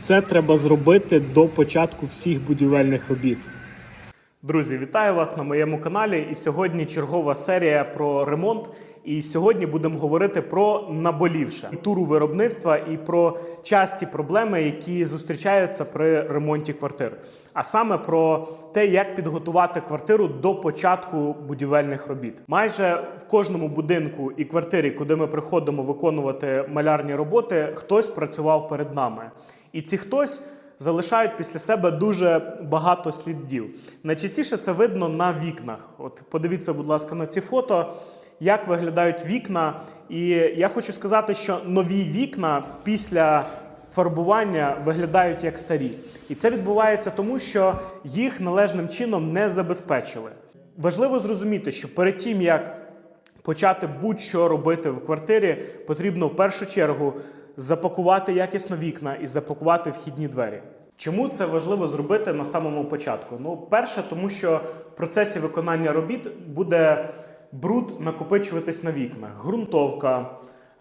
Це треба зробити до початку всіх будівельних робіт. Друзі, вітаю вас на моєму каналі. І сьогодні чергова серія про ремонт. І сьогодні будемо говорити про наболівше туру виробництва і про часті проблеми, які зустрічаються при ремонті квартир. А саме про те, як підготувати квартиру до початку будівельних робіт. Майже в кожному будинку і квартирі, куди ми приходимо виконувати малярні роботи, хтось працював перед нами. І ці хтось залишають після себе дуже багато слідів. Найчастіше це видно на вікнах. От подивіться, будь ласка, на ці фото, як виглядають вікна. І я хочу сказати, що нові вікна після фарбування виглядають як старі. І це відбувається тому, що їх належним чином не забезпечили. Важливо зрозуміти, що перед тим як почати будь-що робити в квартирі, потрібно в першу чергу запакувати якісно вікна і запакувати вхідні двері. Чому це важливо зробити на самому початку? Ну, перше, тому що в процесі виконання робіт буде бруд накопичуватись на вікнах, ґрунтовка,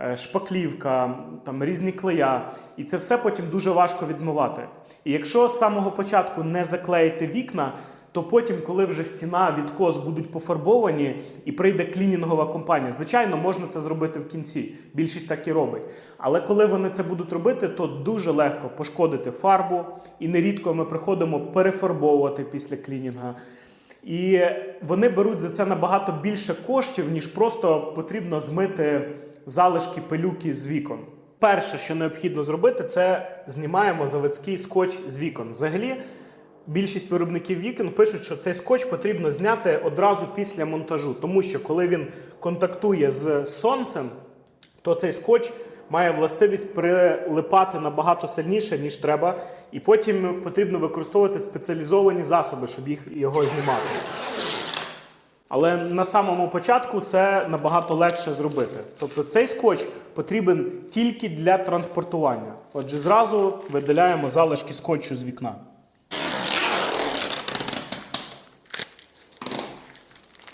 е, шпаклівка, там різні клея, і це все потім дуже важко відмивати. І якщо з самого початку не заклеїти вікна, то потім, коли вже стіна, відкос будуть пофарбовані і прийде клінінгова компанія, звичайно, можна це зробити в кінці. Більшість так і робить. Але коли вони це будуть робити, то дуже легко пошкодити фарбу, і нерідко ми приходимо перефарбовувати після клінінга. І вони беруть за це набагато більше коштів, ніж просто потрібно змити залишки пилюки з вікон. Перше, що необхідно зробити, це знімаємо заводський скотч з вікон. Взагалі, більшість виробників вікон пишуть, що цей скотч потрібно зняти одразу після монтажу, тому що коли він контактує з сонцем, то цей скотч має властивість прилипати набагато сильніше, ніж треба, і потім потрібно використовувати спеціалізовані засоби, щоб їх його знімати. Але на самому початку це набагато легше зробити. Тобто цей скотч потрібен тільки для транспортування. Отже, зразу видаляємо залишки скотчу з вікна.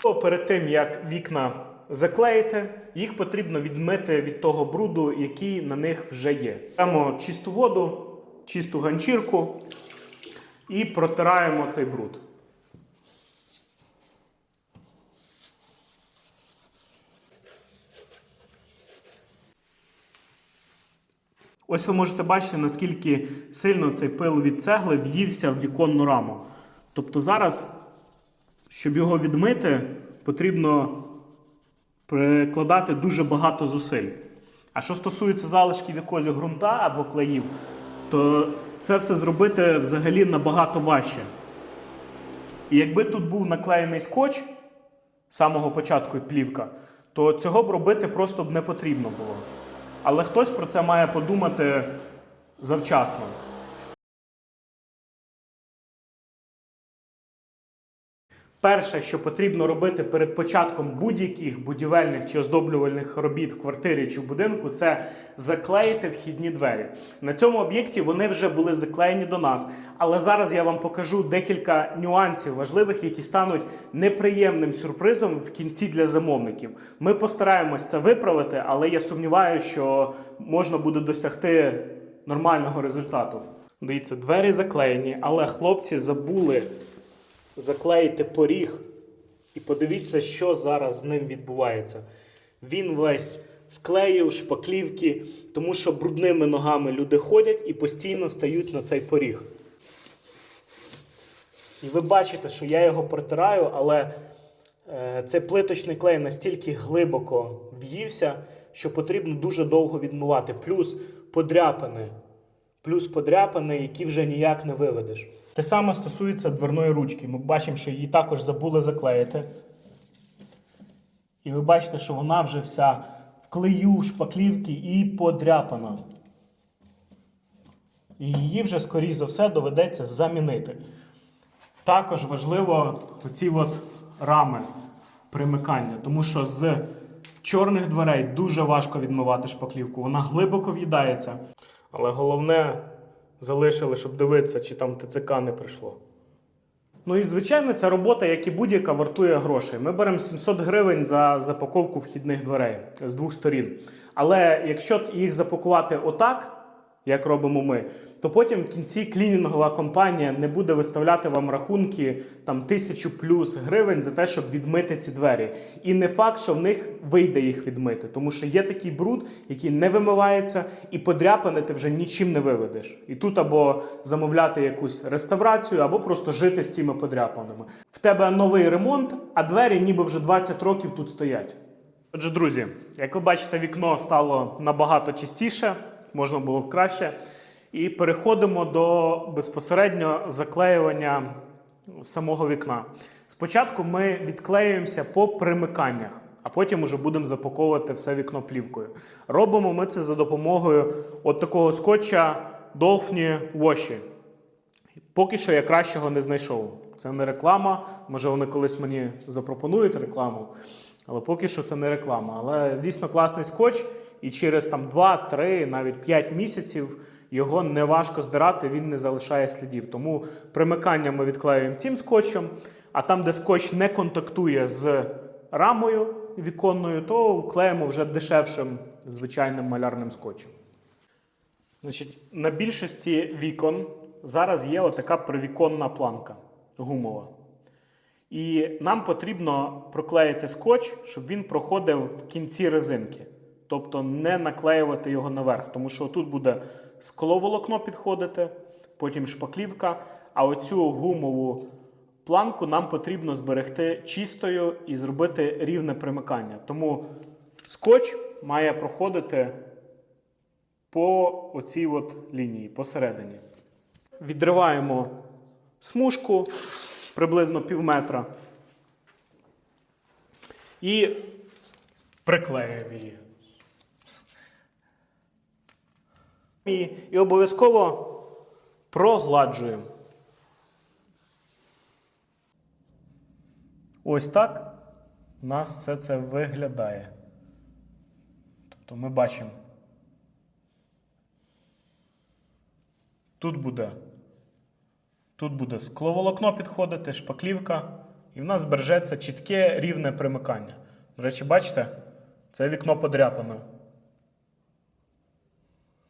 То Перед тим як вікна заклеїти, їх потрібно відмити від того бруду, який на них вже є. Беремо чисту воду, чисту ганчірку і протираємо цей бруд. Ось ви можете бачити, наскільки сильно цей пил від цегли в'ївся в віконну раму. Тобто зараз, щоб його відмити, потрібно прикладати дуже багато зусиль. А що стосується залишків якогось ґрунта або клеїв, то це все зробити взагалі набагато важче. І якби тут був наклеєний скотч з самого початку плівка, то цього б робити просто б не потрібно було. Але хтось про це має подумати завчасно. Перше, що потрібно робити перед початком будь-яких будівельних чи оздоблювальних робіт в квартирі чи в будинку, це заклеїти вхідні двері. На цьому об'єкті вони вже були заклеєні до нас. Але зараз я вам покажу декілька нюансів важливих, які стануть неприємним сюрпризом в кінці для замовників. Ми постараємось це виправити, але я сумніваюся, що можна буде досягти нормального результату. Дивіться, двері заклеєні, але хлопці забули заклеїти поріг і подивіться, що зараз з ним відбувається. Він весь вклеїв шпаклівки, тому що брудними ногами люди ходять і постійно стають на цей поріг. І ви бачите, що я його протираю, але е, цей плиточний клей настільки глибоко в'ївся, що потрібно дуже довго відмивати. Плюс подряпини. Плюс подряпини, які вже ніяк не виведеш. Те саме стосується дверної ручки. Ми бачимо, що її також забули заклеїти. І ви бачите, що вона вже вся в клею шпаклівки і подряпана. І її вже, скоріш за все, доведеться замінити. Також важливо оці от рами примикання, тому що з чорних дверей дуже важко відмивати шпаклівку. Вона глибоко в'їдається. Але головне залишили, щоб дивитися, чи там ТЦК не прийшло. Ну і звичайно, ця робота, як і будь-яка, вартує грошей. Ми беремо 700 гривень за запаковку вхідних дверей з двох сторін. Але якщо їх запакувати отак, як робимо ми, то потім в кінці клінінгова компанія не буде виставляти вам рахунки там тисячу плюс гривень за те, щоб відмити ці двері. І не факт, що в них вийде їх відмити, тому що є такий бруд, який не вимивається, і подряпане ти вже нічим не виведеш. І тут або замовляти якусь реставрацію, або просто жити з цими подряпаними. В тебе новий ремонт, а двері ніби вже 20 років тут стоять. Отже, друзі, як ви бачите, вікно стало набагато чистіше, можна було б краще. І переходимо до безпосередньо заклеювання самого вікна. Спочатку ми відклеюємося по примиканнях, а потім уже будемо запаковувати все вікно плівкою. Робимо ми це за допомогою от такого скотча Dolphin Washi. Поки що я кращого не знайшов. Це не реклама. Може, вони колись мені запропонують рекламу. Але поки що це не реклама. Але дійсно класний скотч, і через там 2-3, навіть 5 місяців його не важко здирати, він не залишає слідів. Тому примикання ми відклеюємо цим скотчем, а там, де скотч не контактує з рамою віконною, то вклеїмо вже дешевшим звичайним малярним скотчем. Значить, на більшості вікон зараз є отака привіконна планка гумова. І нам потрібно проклеїти скотч, щоб він проходив в кінці резинки. Тобто не наклеювати його наверх. Тому що тут буде скловолокно підходити, потім шпаклівка. А оцю гумову планку нам потрібно зберегти чистою і зробити рівне примикання. Тому скотч має проходити по оцій от лінії посередині. Відриваємо смужку приблизно пів метра і приклеюємо її. І, обов'язково прогладжуємо. Ось так у нас все це виглядає. Тобто ми бачимо. Тут буде, тут буде скловолокно підходити, шпаклівка, і в нас збережеться чітке рівне примикання. До речі, бачите, це вікно подряпане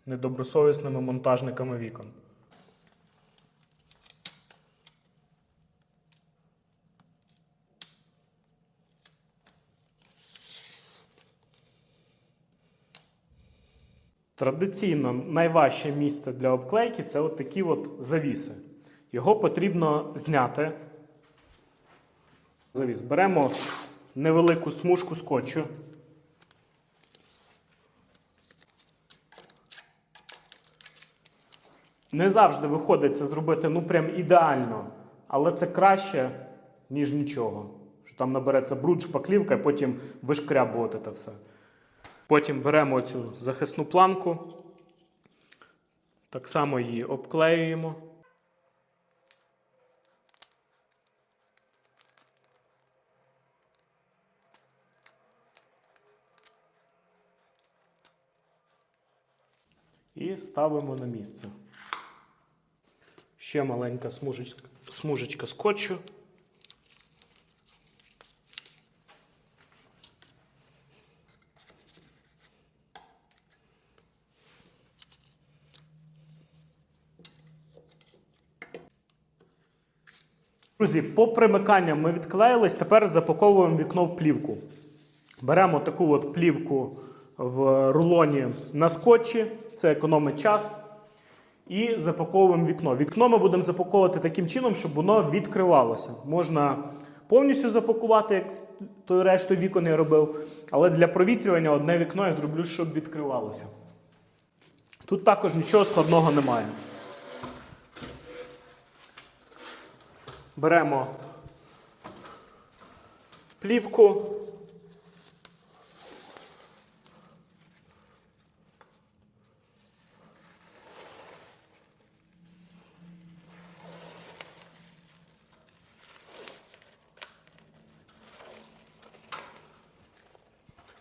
недобросовісними монтажниками вікон. Традиційно найважче місце для обклейки це от такі от завіси. Його потрібно зняти. Завіс. Беремо невелику смужку скотчу. Не завжди виходить це зробити ну прям ідеально, але це краще, ніж нічого. Що там набереться бруд, шпаклівка, і потім вишкрябувати це все. Потім беремо цю захисну планку, так само її обклеюємо. І ставимо на місце. Ще маленька смужечка, скотчу. Друзі, по примиканням ми відклеїлись, тепер запаковуємо вікно в плівку. Беремо таку от плівку в рулоні на скотчі, це економить час. І запаковуємо вікно. Вікно ми будемо запаковувати таким чином, щоб воно відкривалося. Можна повністю запакувати, як з тою рештою вікон я робив. Але для провітрювання одне вікно я зроблю, щоб відкривалося. Тут також нічого складного немає. Беремо плівку.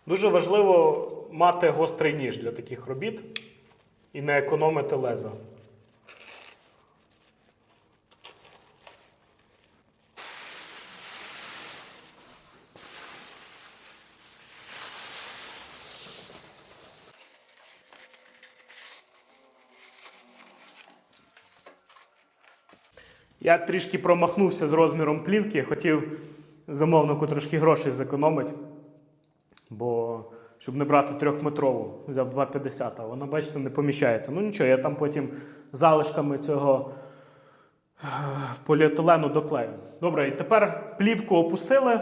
Дуже важливо мати гострий ніж для таких робіт і не економити леза. Я трішки промахнувся з розміром плівки, хотів замовнику трошки грошей зекономити бо щоб не брати трьохметрову, взяв 2,50, а вона, бачите, не поміщається. Ну нічого, я там потім залишками цього е, поліетилену доклею. Добре, і тепер плівку опустили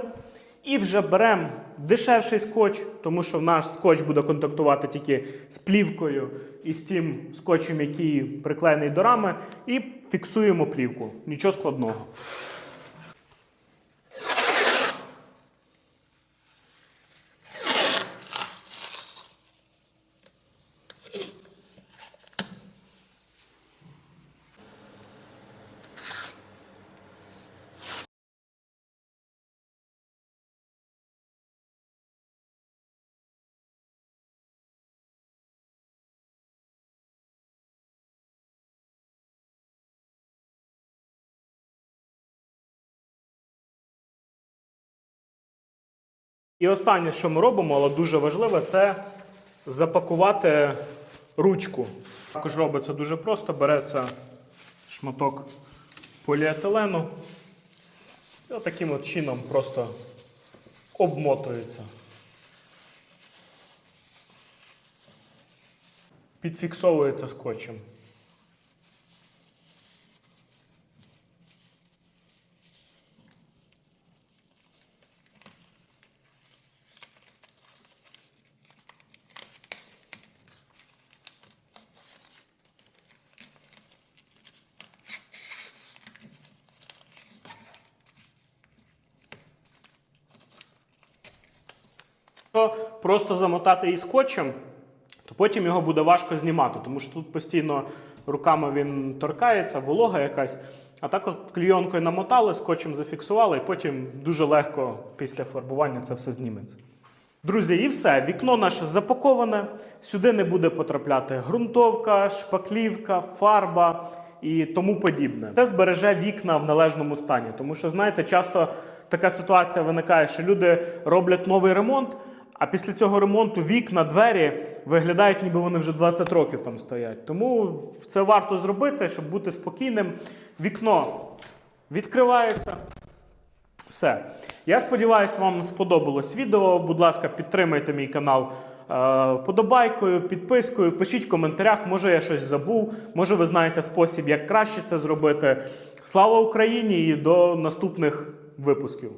і вже беремо дешевший скотч, тому що наш скотч буде контактувати тільки з плівкою і з тим скотчем, який приклеєний до рами, і фіксуємо плівку. Нічого складного. І останнє, що ми робимо, але дуже важливе, це запакувати ручку. Також робиться дуже просто, береться шматок поліетилену і отаким от чином просто обмотується. Підфіксовується скотчем. Якщо просто замотати її скотчем, то потім його буде важко знімати, тому що тут постійно руками він торкається, волога якась. А так от клійонкою намотали, скотчем зафіксували, і потім дуже легко після фарбування це все зніметься. Друзі, і все. Вікно наше запаковане. Сюди не буде потрапляти ґрунтовка, шпаклівка, фарба і тому подібне. Це збереже вікна в належному стані. Тому що, знаєте, часто така ситуація виникає, що люди роблять новий ремонт, а після цього ремонту вікна, двері виглядають, ніби вони вже 20 років там стоять. Тому це варто зробити, щоб бути спокійним. Вікно відкривається. Все. Я сподіваюся, вам сподобалось відео. Будь ласка, підтримайте мій канал е, вподобайкою, підпискою. Пишіть в коментарях, може я щось забув, може ви знаєте спосіб, як краще це зробити. Слава Україні і до наступних випусків.